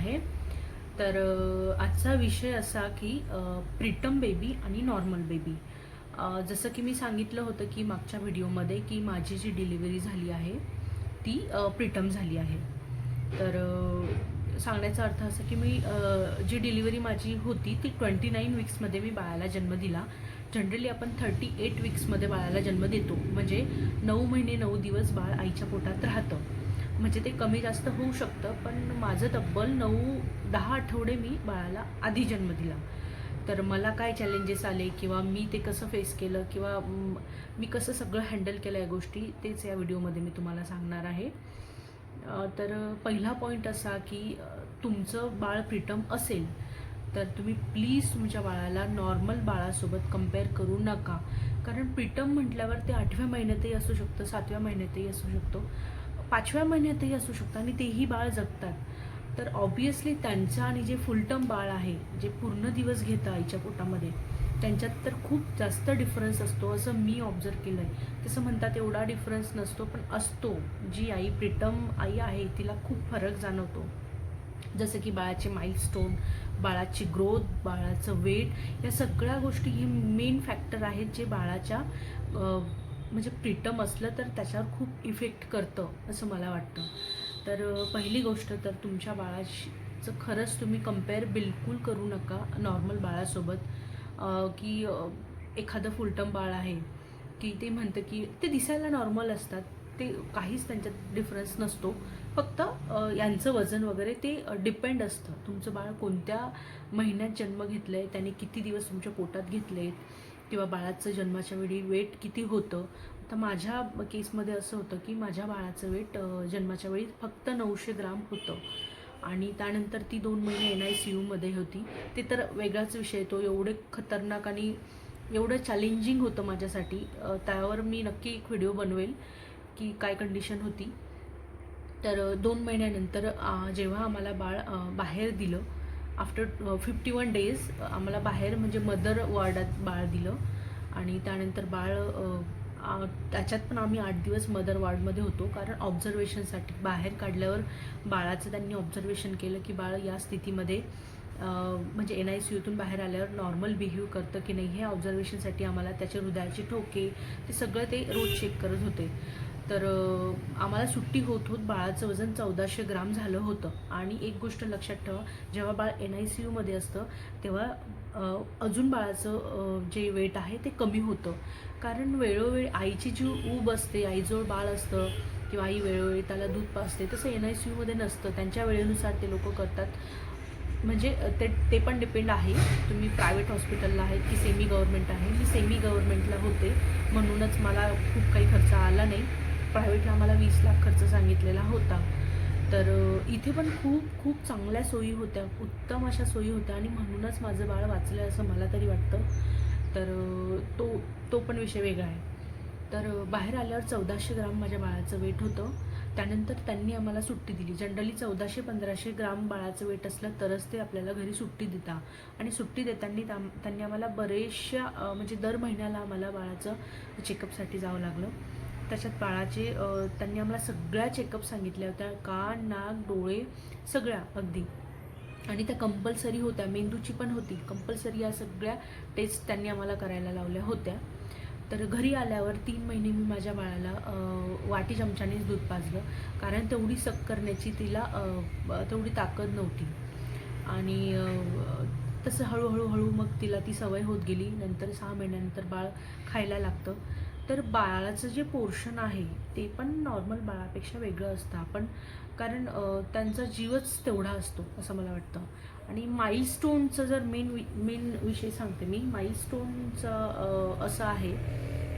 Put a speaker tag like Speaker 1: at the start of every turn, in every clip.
Speaker 1: आहे. तर आजचा विषय असा की प्रिटम बेबी आणि नॉर्मल बेबी जसं की मी सांगितलं होतं की मागच्या व्हिडिओमध्ये की माझी जी डिलिव्हरी झाली आहे ती प्रीटम झाली आहे. तर सांगण्याचा अर्थ असा की मी जी डिलिव्हरी माझी होती ती ट्वेंटी नाईन वीक्समध्ये मी बाळाला जन्म दिला. जनरली आपण थर्टी एट वीक्समध्ये बाळाला जन्म देतो. म्हणजे नऊ महिने नऊ दिवस बाळ आईच्या पोटात राहतं. म्हणजे ते कमी जास्त होऊ शकतं पण माझं तब्बल नऊ दहा आठवडे मी बाळाला आधी जन्म दिला. तर मला काय चॅलेंजेस आले किंवा मी ते कसं फेस केलं किंवा मी कसं सगळं हँडल केलं या गोष्टी तेच या व्हिडिओमध्ये मी तुम्हाला सांगणार आहे. तर पहिला पॉईंट असा की तुमचं बाळ प्रिटम असेल तर तुम्ही प्लीज तुमच्या बाळाला नॉर्मल बाळासोबत कंपेअर करू नका. कारण प्रिटम म्हटल्यावर ते आठव्या महिन्यातही असू शकतं सातव्या महिन्यातही असू शकतो. पाचव्या महिन्यातही असू शकतं आणि तेही बाळ जगतात. तर ऑब्वियसली त्यांचं आणि जे फुलटम बाळ आहे जे पूर्ण दिवस घेतं आईच्या पोटामध्ये त्यांच्यात तर खूप जास्त डिफरन्स असतो असं मी ऑब्झर्व केलं आहे तसं म्हणतात एवढा डिफरन्स नसतो पण असतो. जी आई प्रिटम आई आहे तिला खूप फरक जाणवतो. जसं की बाळाचे माईलस्टोन बाळाची ग्रोथ बाळाचं वेट या सगळ्या गोष्टी हे मेन फॅक्टर आहेत जे बाळाच्या म्हणजे प्रीतम असलं तर त्याच्यावर खूप इफेक्ट करतं असं मला वाटतं. तर पहिली गोष्ट तर तुमच्या बाळाचं खरंच तुम्ही कंपेअर बिलकुल करू नका नॉर्मल बाळासोबत. की एखादं फुलटम बाळ आहे की ते म्हणतं की ते दिसायला नॉर्मल असतात ते काहीच त्यांच्यात डिफरन्स नसतो. फक्त यांचं वजन वगैरे ते डिपेंड असतं. तुमचं बाळ कोणत्या महिन्यात जन्म घेतलं आहे त्याने किती दिवस तुमच्या पोटात घेतले आहेत किंवा बाळाचं जन्माच्या वेळी वेट किती होतं तर माझ्या केसमध्ये असं होतं की माझ्या बाळाचं वेट जन्माच्या वेळी फक्त नऊशे ग्राम होतं. आणि त्यानंतर ती दोन महिने एन आय सी यूमध्ये होती. ते तर वेगळाच विषय तो एवढे खतरनाक आणि एवढं चॅलेंजिंग होतं माझ्यासाठी. त्यावर मी नक्की एक व्हिडिओ बनवेल की काय कंडिशन होती. तर दोन महिन्यानंतर जेव्हा आम्हाला बाळ बाहेर दिलं आफ्टर फिफ्टी वन डेज आम्हाला बाहेर म्हणजे मदर वॉर्डात बाळ दिलं. आणि त्यानंतर बाळ uh, त्याच्यात पण आम्ही आठ दिवस मदर वॉर्डमध्ये होतो. कारण ऑब्झर्वेशनसाठी बाहेर काढल्यावर बाळाचं त्यांनी ऑब्झर्वेशन केलं की बाळ या स्थितीमध्ये म्हणजे एन आय सी यूतून बाहेर आल्यावर नॉर्मल बिहेव करतं की नाही हे ऑब्झर्वेशनसाठी आम्हाला त्याच्या हृदयाचे ठोके ते सगळं ते रोज चेक करत होते. तर आम्हाला सुट्टी होत होत बाळाचं वजन चौदाशे ग्राम झालं होतं. आणि एक गोष्ट लक्षात ठेवा जेव्हा बाळ एन आय सी यूमध्ये असतं तेव्हा अजून बाळाचं जे वेट आहे ते कमी होतं. कारण वेळोवेळी आईची जी ऊब असते आईजवळ बाळ असतं किंवा आई वेळोवेळी त्याला दूध पाजते तसं एन आय सी यूमध्ये नसतं. त्यांच्या वेळेनुसार ते लोक करतात. म्हणजे ते ते पण डिपेंड आहे. तुम्ही प्रायव्हेट हॉस्पिटलला आहेत की सेमी गव्हर्मेंट आहे. मी सेमी गव्हर्मेंटला होते. म्हणूनच मला खूप काही खर्च आला नाही. प्रायव्हेटला आम्हाला वीस लाख खर्च सांगितलेला होता. तर इथे पण खूप खूप चांगल्या सोयी होत्या. उत्तम अशा सोयी होत्या आणि म्हणूनच माझं बाळ वाचलं असं मला तरी वाटतं. तर तो तो पण विषय वेगळा आहे. तर बाहेर आल्यावर चौदाशे ग्राम माझ्या बाळाचं वेट होतं. त्यानंतर त्यांनी आम्हाला सुट्टी दिली. जनरली चौदाशे पंधराशे ग्राम बाळाचं वेट असलं तरच ते आपल्याला घरी सुट्टी देतात आणि सुट्टी देताना त्या- त्यांनी आम्हाला बरेचशा म्हणजे दर महिन्याला आम्हाला बाळाचं चेकअपसाठी जावं लागलं. त्याच्यात बाळाचे त्यांनी आम्हाला सगळ्या चेकअप सांगितल्या होत्या. कान नाक डोळे सगळ्या अगदी. आणि त्या कंपल्सरी होत्या. मेंदूची पण होती. कंपल्सरी या सगळ्या टेस्ट त्यांनी आम्हाला करायला लावल्या होत्या. तर घरी आल्यावर तीन महिने मी माझ्या बाळाला वाटी चमच्यानेच दूध पाजलं. कारण तेवढी सक करण्याची तिला तेवढी ताकद नव्हती. आणि तसं हळूहळू हळू मग तिला ती सवय होत गेली. नंतर सहा महिन्यानंतर बाळ खायला लागतं. तर बाळाचं जे पोर्शन आहे ते पण नॉर्मल बाळापेक्षा वेगळं असतं आपण. कारण त्यांचा जीवच तेवढा असतो असं मला वाटतं. आणि माईलस्टोनचं जर मेन वि मेन विषय सांगते मी. माईलस्टोनचं असं आहे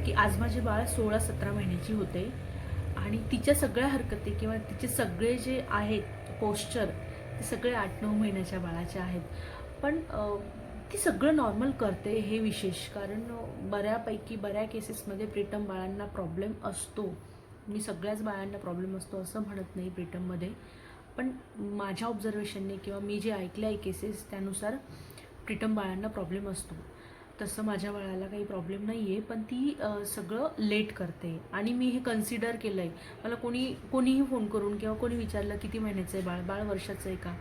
Speaker 1: की आज माझे बाळ सोळा सतरा महिन्याची होते. आणि तिच्या सगळ्या हरकती किंवा तिचे सगळे जे आहेत पोश्चर ते सगळे आठ नऊ महिन्याच्या बाळाचे आहेत. पण ती सगळं नॉर्मल करते हे विशेष. कारण बऱ्यापैकी बऱ्या केसेसमध्ये प्रीटम बाळांना प्रॉब्लेम असतो. मी सगळ्याच बाळांना प्रॉब्लेम असतो असं म्हणत नाही प्रीटममध्ये पण माझ्या ऑब्झर्वेशनने किंवा मी जे ऐकले आहे केसेस त्यानुसार प्रीटम बाळांना प्रॉब्लेम असतो. तसं माझ्या बाळाला काही प्रॉब्लेम नाही आहे पण ती सगळं लेट करते. आणि मी हे कन्सिडर केलं आहे मला कोणी कोणीही फोन करून किंवा कोणी विचारलं किती महिन्याचं आहे बाळ? बाळ वर्षाचं आहे का?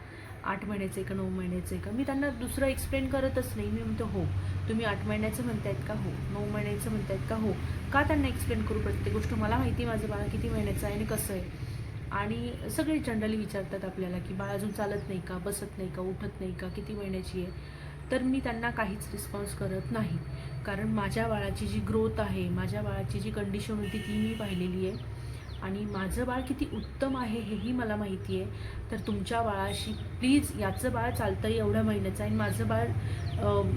Speaker 1: आठ महिन्याचं आहे का नऊ महिन्याचं आहे का? मी त्यांना दुसरं एक्सप्लेन करतच नाही. मी म्हणतो हो तुम्ही आठ महिन्याचं म्हणतायत का? हो नऊ महिन्याचं म्हणतायत का? हो. का त्यांना एक्सप्लेन करू? प्रत्येक गोष्ट मला माहिती आहे माझं बाळा किती महिन्याचं आहे आणि कसं आहे. आणि सगळे जनरली विचारतात आपल्याला की बाळ अजून चालत नाही का? बसत नाही का? उठत नाही का? किती महिन्याची आहे? तर मी त्यांना काहीच रिस्पॉन्स करत नाही. कारण माझ्या बाळाची जी ग्रोथ आहे माझ्या बाळाची जी कंडिशन होती ती मी पाहिलेली आहे. आणि माझं बाळ किती उत्तम आहे हेही मला माहिती आहे. तर तुमच्या बाळाशी प्लीज याचं बाळ चालतं आहे एवढ्या महिन्याचं आहे आणि माझं बाळ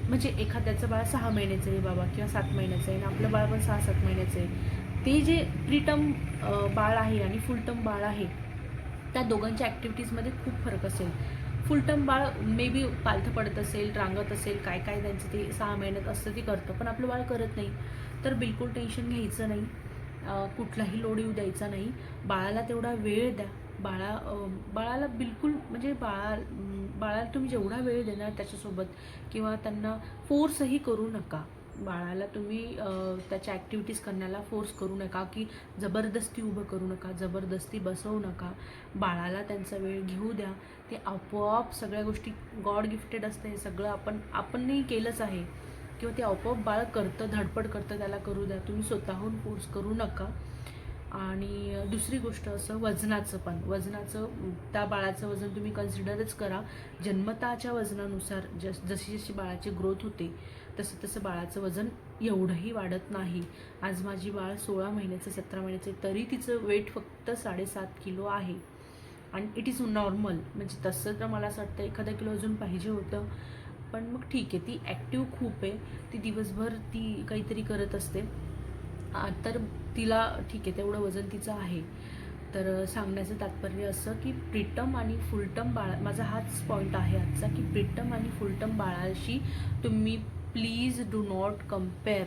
Speaker 1: म्हणजे एखाद्याचं बाळ सहा महिन्याचं आहे बाबा किंवा सात महिन्याचं आहे आणि आपलं बाळ पण सहा सात महिन्याचं आहे. ते जे प्रीटम बाळ आहे आणि फुल टर्म बाळ आहे त्या दोघांच्या ॲक्टिव्हिटीजमध्ये खूप फरक असेल. फुल टर्म बाळ मे बी पालथं पडत असेल रांगत असेल काय काय त्यांचं ते सहा महिन्यात असतं ते करतं पण आपलं बाळ करत नाही. तर बिलकुल टेन्शन घ्यायचं नाही. कुठलाही लोड येऊ द्यायचा नाही. बाळाला तेवढा वेळ द्या. बाळा बाळाला बिलकुल म्हणजे बाळा बाळाला तुम्ही जेवढा वेळ देणार त्याच्यासोबत किंवा त्यांना फोर्सही करू नका. बाळाला तुम्ही त्याच्या ॲक्टिव्हिटीज करण्याला फोर्स करू नका की जबरदस्ती उभं करू नका जबरदस्ती बसवू नका. बाळाला त्यांचा वेळ घेऊ द्या. ते आपोआप सगळ्या गोष्टी गॉड गिफ्टेड असते. हे सगळं आपण आपणही केलंच आहे. किंवा ते आपोआप बाळ करतं धडपड करतं त्याला करू द्या. तुम्ही स्वतःहून फोर्स करू नका. आणि दुसरी गोष्ट असं वजनाचं पण. वजनाचं त्या बाळाचं वजन तुम्ही कन्सिडरच करा. जन्मताच्या वजनानुसार जस जशी जशी बाळाची ग्रोथ होते तसं तसं बाळाचं वजन एवढंही वाढत नाही. आज माझी बाळ सोळा महिन्याचं सतरा महिन्याचं आहे, तरी तिचं वेट फक्त साडेसात किलो आहे. आणि इट इज नॉर्मल म्हणजे तसं तर मला असं वाटतं एखादा किलो अजून पाहिजे होतं. पण मग ठीक आहे ती ॲक्टिव्ह खूप आहे. ती दिवसभर ती काहीतरी करत असते. तर तिला ठीक आहे तेवढं वजन तिचं आहे. तर सांगण्याचं तात्पर्य असं की प्रीटम आणि फुलटम बाळा माझा हाच पॉईंट आहे आजचा की प्रीटम आणि फुलटम बाळाशी तुम्ही please do not compare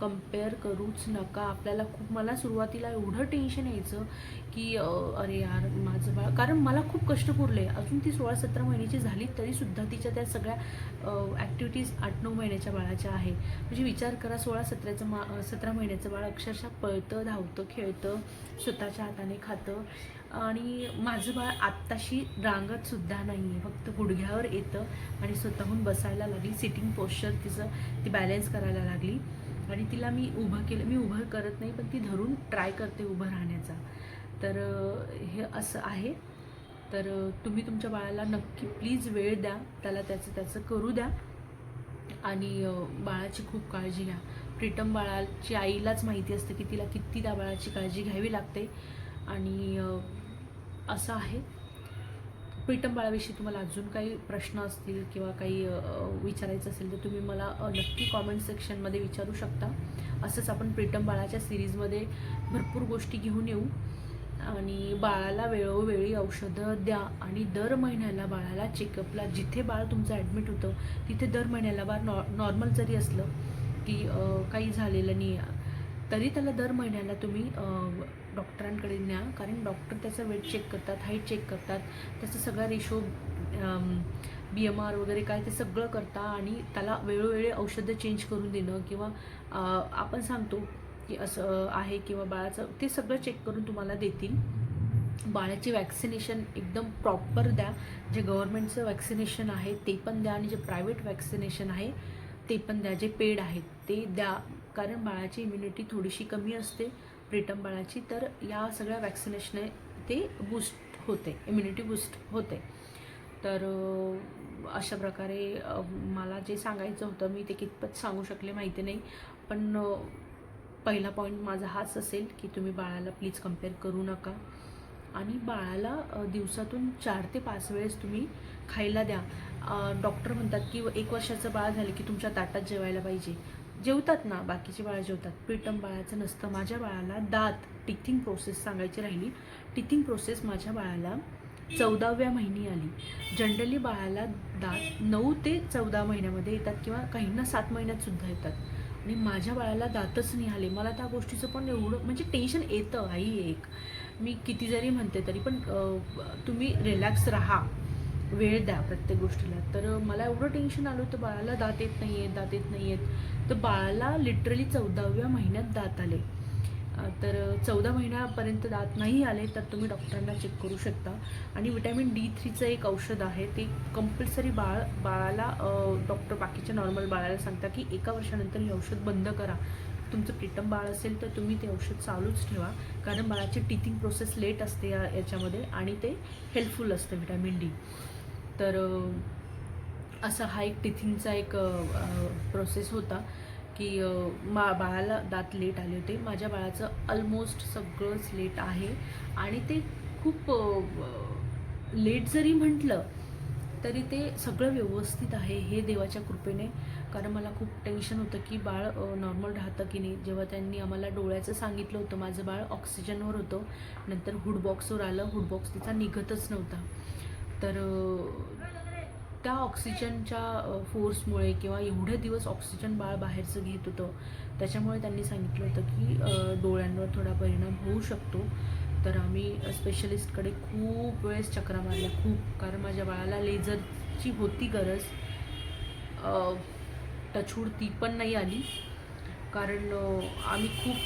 Speaker 1: compare करूच नका. आपल्याला खूप मला सुरुवातीला एवढं टेन्शन यायचं की अरे यार माझं बाळ कारण मला खूप कष्ट पुरले. अजून ती सोळा सतरा महिन्याची झाली तरीसुद्धा तिच्या त्या सगळ्या ॲक्टिव्हिटीज आठ नऊ महिन्याच्या बाळाच्या आहे. म्हणजे विचार करा सोळा सतराचं मा सतरा महिन्याचं बाळ अक्षरशः पळतं धावतं खेळतं स्वतःच्या हाताने खातं. आणि माझं बाळ आत्ताशी रांगतसुद्धा नाही आहे फक्त गुडघ्यावर येतं आणि स्वतःहून बसायला लागली. सिटिंग पोश्चर तिचं ती बॅलेन्स करायला लागली. आणि तिला मी उभं केलं. मी उभं करत नाही पण ती धरून ट्राय करते उभं राहण्याचा. तर हे असं आहे. तर तुम्ही तुमच्या बाळाला नक्की प्लीज वेळ द्या. त्याला त्याचं त्याचं करू द्या. आणि बाळाची खूप काळजी घ्या. प्रीतम बाळाची आईलाच माहिती असते की तिला किती त्या बाळाची काळजी घ्यावी लागते. आणि असं आहे. प्रीतम बाळाविषयी तुम्हाला अजून काही प्रश्न असतील किंवा काही विचारायचं असेल तर तुम्ही मला नक्की कॉमेंट सेक्शनमध्ये विचारू शकता. असंच आपण प्रीतम बाळाच्या सिरीजमध्ये भरपूर गोष्टी घेऊन येऊ. आणि बाळाला वेळोवेळी औषधं द्या आणि दर महिन्याला बाळाला चेकअपला जिथे बाळ तुमचं ॲडमिट होतं तिथे दर महिन्याला बाळ नॉ नॉर्मल जरी असलं की काही झालेलं नाही तरी त्याला दर महिन्याला तुम्ही डॉक्टरांकडे न्या. कारण डॉक्टर त्याचं वेट चेक करतात हाईट चेक करतात. त्याचा सगळा रेशो बी एम आर वगैरे काय ते सगळं करता आणि त्याला वेळोवेळी औषधं चेंज करून देणं किंवा आपण सांगतो की असं आहे किंवा बाळाचं ते सगळं चेक करून तुम्हाला देतील. बाळाची वॅक्सिनेशन एकदम प्रॉपर द्या. जे गव्हर्नमेंटचं वॅक्सिनेशन आहे ते पण द्या. आणि जे प्रायव्हेट वॅक्सिनेशन आहे ते पण द्या. जे पेड आहेत ते द्या. कारण बाळाची इम्युनिटी थोडीशी कमी असते प्रीटम बाळाची तर या सगळ्या वॅक्सिनेशने ते बूस्ट होते इम्युनिटी बूस्ट होते. तर अशा प्रकारे मला जे सांगायचं होतं मी ते कितपत सांगू शकले माहिती नाही पण पहिला पॉईंट माझा हाच असेल की तुम्ही बाळाला प्लीज कंपेअर करू नका. आणि बाळाला दिवसातून चार ते पाच वेळेस तुम्ही खायला द्या. डॉक्टर म्हणतात की एक वर्षाचं बाळ झालं की तुमच्या ताटात जेवायला पाहिजे. जेवतात ना बाकीचे बाळ जेवतात. प्रीटम बाळाचं नसतं. माझ्या बाळाला दात टिथिंग प्रोसेस सांगायची राहिली. टिथिंग प्रोसेस माझ्या बाळाला चौदाव्या महिनी आली. जनरली बाळाला दात नऊ ते चौदा महिन्यामध्ये येतात किंवा काहींना सात महिन्यात सुद्धा येतात. आणि माझ्या बाळाला दातच नाही आले. मला त्या गोष्टीचं पण एवढं म्हणजे टेन्शन येतं आई एक. मी किती जरी म्हणते तरी पण तुम्ही रिलॅक्स राहा. वेळ द्या प्रत्येक गोष्टीला. तर मला एवढं टेन्शन आलं होतं बाळाला दात येत नाही आहेत दात येत नाही आहेत तर बाळाला लिटरली चौदाव्या महिन्यात दात आले. तर चौदा महिन्यापर्यंत दात नाही आले तर तुम्ही डॉक्टरांना चेक करू शकता. आणि विटॅमिन डी थ्रीचं एक औषध आहे ते कंपल्सरी बाळ बाळाला डॉक्टर बाकीच्या नॉर्मल बाळाला सांगता की एका वर्षानंतर हे औषध बंद करा. तुमचं प्रीतम बाळ असेल तर तुम्ही ते औषध चालूच ठेवा. कारण बाळाची टीथिंग प्रोसेस लेट असते या याच्यामध्ये आणि ते हेल्पफुल असतं विटॅमिन डी तर असा हा एक टिथिंगचा एक प्रोसेस होता की मा बाळाला दात लेट आले होते. माझ्या बाळाचं ऑलमोस्ट सगळंच लेट आहे आणि ते खूप लेट जरी म्हटलं तरी ते सगळं व्यवस्थित आहे हे देवाच्या कृपेने. कारण मला खूप टेन्शन होतं की बाळ नॉर्मल राहतं की नाही. जेव्हा त्यांनी आम्हाला डोळ्याचं सांगितलं होतं माझं बाळ ऑक्सिजनवर होतं. नंतर हुडबॉक्सवर आलं. हुडबॉक्स तिचा निघतच नव्हता. तर त्या ऑक्सिजनच्या फोर्समुळे किंवा एवढे दिवस ऑक्सिजन बाळ बाहेरचं घेत होतं त्याच्यामुळे त्यांनी सांगितलं होतं की डोळ्यांवर थोडा परिणाम होऊ शकतो. तर आम्ही स्पेशलिस्टकडे खूप वेळेस चक्रा मारल्या खूप. कारण माझ्या बाळाला लेझरची होती गरज. टचवूड ती पण नाही आली. कारण आम्ही खूप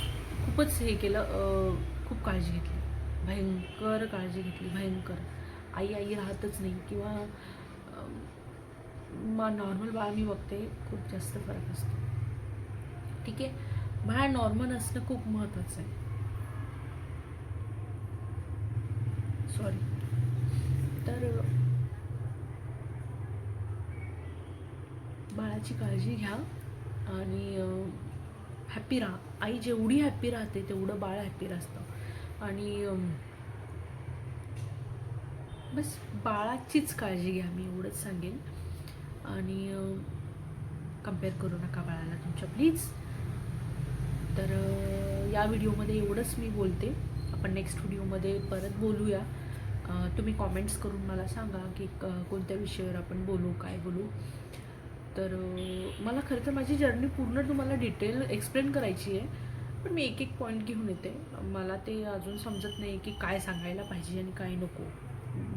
Speaker 1: खूपच हे केलं खूप काळजी घेतली. भयंकर काळजी घेतली भयंकर. आई आई राहतच नाही किंवा मा नॉर्मल बाळ मी बघते खूप जास्त फरक असतो. ठीक आहे? बाळ नॉर्मल असणं खूप महत्त्वाचं आहे. सॉरी तर बाळाची काळजी घ्या आणि हॅप्पी राहा. आई जेवढी हॅप्पी राहते तेवढं बाळ हॅप्पी राहतं. आणि बस बाळाचीच काळजी घ्या मी एवढंच सांगेन. आणि कंपेअर करू नका बाळाला तुमच्या प्लीज तर या व्हिडिओमध्ये एवढंच मी बोलते. आपण नेक्स्ट व्हिडिओमध्ये परत बोलूया. तुम्ही कॉमेंट्स करून मला सांगा की क- कोणत्या विषयावर आपण बोलू काय बोलू. तर मला खरं तर माझी जर्नी पूर्ण तुम्हाला डिटेल एक्सप्लेन करायची आहे. पण मी एक एक पॉईंट घेऊन येते. मला ते अजून समजत नाही की काय सांगायला पाहिजे आणि काय नको.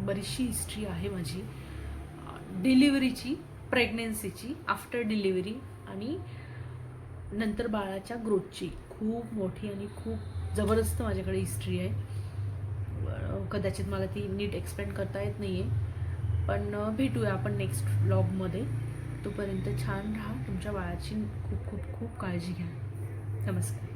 Speaker 1: बरीचशी हिस्ट्री आहे माझी. डिलिव्हरीची प्रेग्नेन्सीची आफ्टर डिलिव्हरी आणि नंतर बाळाच्या ग्रोथची. खूप मोठी आणि खूप जबरदस्त माझ्याकडे हिस्ट्री आहे. कदाचित मला ती नीट एक्सप्लेन करता येत नाही आहे पण भेटूया आपण नेक्स्ट व्लॉगमध्ये तोपर्यंत छान राहा तुमच्या बाळाची खूप खूप खूप काळजी घ्या. नमस्कार.